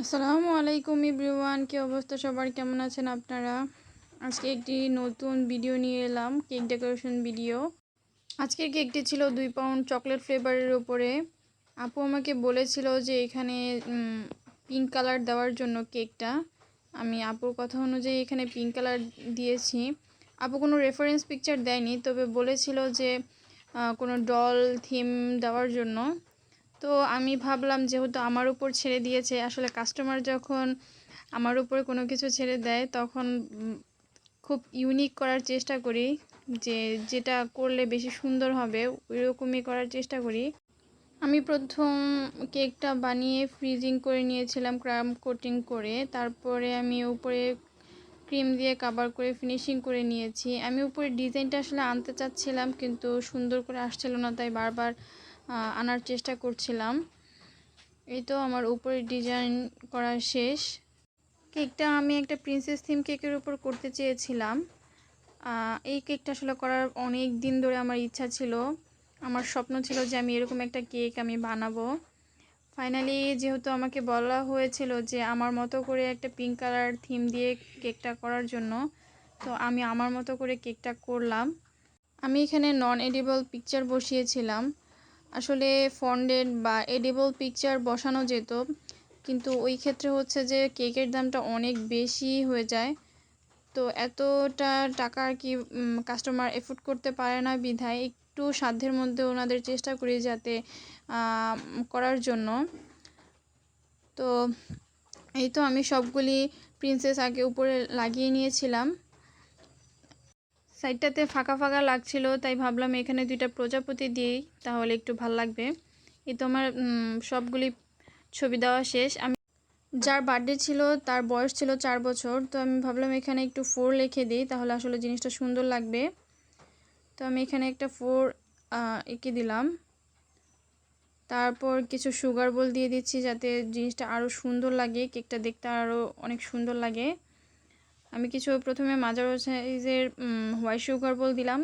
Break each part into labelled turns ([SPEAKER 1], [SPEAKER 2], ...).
[SPEAKER 1] আসসালামু আলাইকুম ইব্রিওয়ান কি অবস্থা সবার? কেমন আছেন আপনারা? আজকে একটি নতুন ভিডিও নিয়ে এলাম, কেক ডেকোরেশন ভিডিও। আজকের কেকটি ছিল দুই পাউন্ড চকলেট ফ্লেভারের ওপরে আপু আমাকে বলেছিল যে এখানে পিঙ্ক কালার দেওয়ার জন্য কেকটা। আমি আপুর কথা অনুযায়ী এখানে পিঙ্ক কালার দিয়েছি। আপু কোনো রেফারেন্স পিকচার দেয়নি, তবে বলেছিল যে কোনো ডল থিম দেওয়ার জন্য। তো আমি ভাবলাম যেহেতু আমার উপর ছেড়ে দিয়েছে, আসলে কাস্টমার যখন আমার উপরে কোনো কিছু ছেড়ে দেয়, তখন খুব ইউনিক করার চেষ্টা করি যে যেটা করলে বেশি সুন্দর হবে ওই রকমই করার চেষ্টা করি। আমি প্রথম কেকটা বানিয়ে ফ্রিজিং করে নিয়েছিলাম ক্রাম কোটিং করে। তারপরে আমি উপরে ক্রিম দিয়ে কাবার করে ফিনিশিং করে নিয়েছি। আমি উপরে ডিজাইনটা আসলে আনতে চাচ্ছিলাম, কিন্তু সুন্দর করে আসছিল না, তাই বারবার আনার চেষ্টা করছিলাম। এই তো আমার উপরে ডিজাইন করা শেষ। কেকটা আমি একটা প্রিন্সেস থিম কেকের উপর করতে চেয়েছিলাম। এই কেকটা আসলে করার অনেক দিন ধরে আমার ইচ্ছা ছিল। আমার স্বপ্ন ছিল যে আমি এরকম একটা কেক আমি বানাবো। ফাইনালি যেহেতু আমাকে বলা হয়েছিল যে আমার মতো করে একটা পিঙ্ক কালার থিম দিয়ে কেকটা করার জন্য, তো আমি আমার মতো করে কেকটা করলাম। আমি এখানে নন এডিবল পিকচার বসিয়েছিলাম। আসলে ফন্ডেড বা এডিবল পিকচার বসানো যেত। কিন্তু ওই ক্ষেত্রে হচ্ছে যে কেকের দামটা অনেক বেশি হয়ে যায়। তো এতটা টাকা আর কি কাস্টমার এফোর্ড করতে পারে না বিধায় একটু সাধ্যের মধ্যে ওনাদের চেষ্টা করি যাতে করার জন্য। তো এই তো আমি সবগুলি প্রিন্সেস আগে উপরে লাগিয়ে নিয়েছিলাম। সাইডটাতে ফাঁকা ফাঁকা লাগছিল, তাই ভাবলাম এখানে দুইটা প্রজাপতি দিই তাহলে একটু ভালো লাগবে। এই তো আমার সবগুলি ছবি দেওয়া শেষ। আমি যার বার্থডে ছিল, তার বয়স ছিল চার বছর, তো আমি ভাবলাম এখানে একটু ফোর লিখে দিই, তাহলে আসলে জিনিসটা সুন্দর লাগবে। তো আমি এখানে একটা ফোর এঁকে দিলাম। তারপর কিছু সুগার বল দিয়ে দিচ্ছি যাতে জিনিসটা আরও সুন্দর লাগে কেকটা দেখতে আরও অনেক সুন্দর লাগে। আমি কিছু প্রথমে মাজারো সাইজের হোয়াইট সুগার বল দিলাম।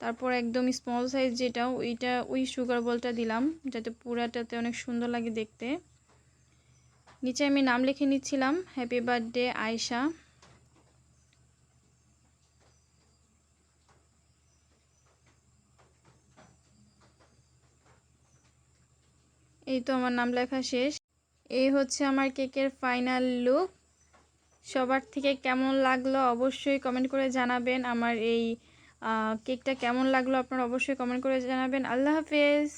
[SPEAKER 1] তারপর একদম স্মল সাইজ যেটা ওইটা, ওই সুগার বলটা দিলাম, যাতে পুরাটাতে অনেক সুন্দর লাগে দেখতে। নিচে আমি নাম লিখে নিচ্ছিলাম হ্যাপি বার্থডে আয়শা এই তো আমার নাম লেখা শেষ। এই হচ্ছে আমার কেকের ফাইনাল লুক সবার থেকে কেমন লাগল অবশ্যই কমেন্ট করে জানাবেন। আমার এই কেকটা কেমন লাগল আপনারা অবশ্যই কমেন্ট করে জানাবেন। আল্লাহ হাফেজ।